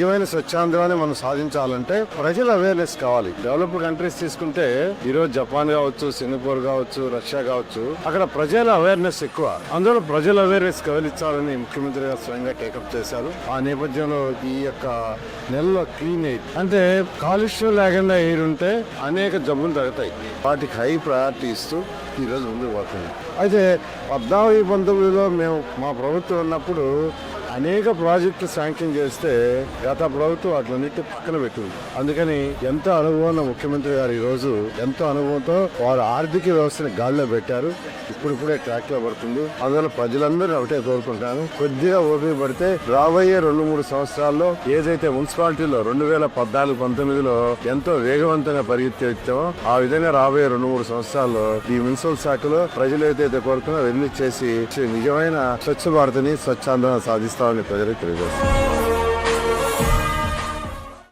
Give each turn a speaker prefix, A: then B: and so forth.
A: నిజమైన స్వచ్ఛాంధ్రాన్ని మనం సాధించాలంటే ప్రజల అవేర్నెస్ కావాలి. డెవలప్డ్ కంట్రీస్ తీసుకుంటే ఈరోజు జపాన్ కావచ్చు సింగపూర్ కావచ్చు రష్యా కావచ్చు అక్కడ ప్రజల అవేర్నెస్ ఎక్కువ. అందులో ప్రజల అవేర్నెస్ కదిలించాలని ముఖ్యమంత్రి గారు స్వయంగా టేకప్ చేశారు. ఆ నేపథ్యంలో ఈ యొక్క నెలలో క్లీన్ ఎయిర్ అంటే కాలుష్యం లేకుండా ఎయిర్ ఉంటే అనేక జబ్బులు తగ్గుతాయి. వాటికి హై ప్రయారిటీ ఇస్తూ ఈ రోజు ముందుకు పోతుంది అయితే పద్నాలుగు పంతొమ్మిదిలో మేము మా ప్రభుత్వం ఉన్నప్పుడు అనేక ప్రాజెక్టులు శాంక్షన్ చేస్తే గత ప్రభుత్వం అట్లన్నిటి పక్కన పెట్టింది. అందుకని ఎంతో అనుభవం ఉన్న ముఖ్యమంత్రి గారు ఈ రోజు ఎంతో అనుభవంతో వారు ఆర్థిక వ్యవస్థను గాల్లో పెట్టారు. ఇప్పుడిప్పుడే ట్రాక్లో పడుతుంది. అందువల్ల ప్రజలందరూ ఒకటే కోరుకుంటాను. కొద్దిగా ఓపిక పడితే రాబోయే రెండు మూడు సంవత్సరాల్లో ఏదైతే మున్సిపాలిటీలో రెండు వేల పద్నాలుగు పంతొమ్మిదిలో ఎంతో వేగవంతంగా పరిగెత్తామో ఆ విధంగా రాబోయే రెండు మూడు సంవత్సరాల్లో ఈ మున్సిపల్ శాఖలో ప్రజలు ఏదైతే కోరుకున్నారో అవన్నీ చేసి నిజమైన స్వచ్ఛ భారత్ని స్వచ్ఛాందోళన సాధిస్తామని ప్రజలకు తెలియజేస్తారు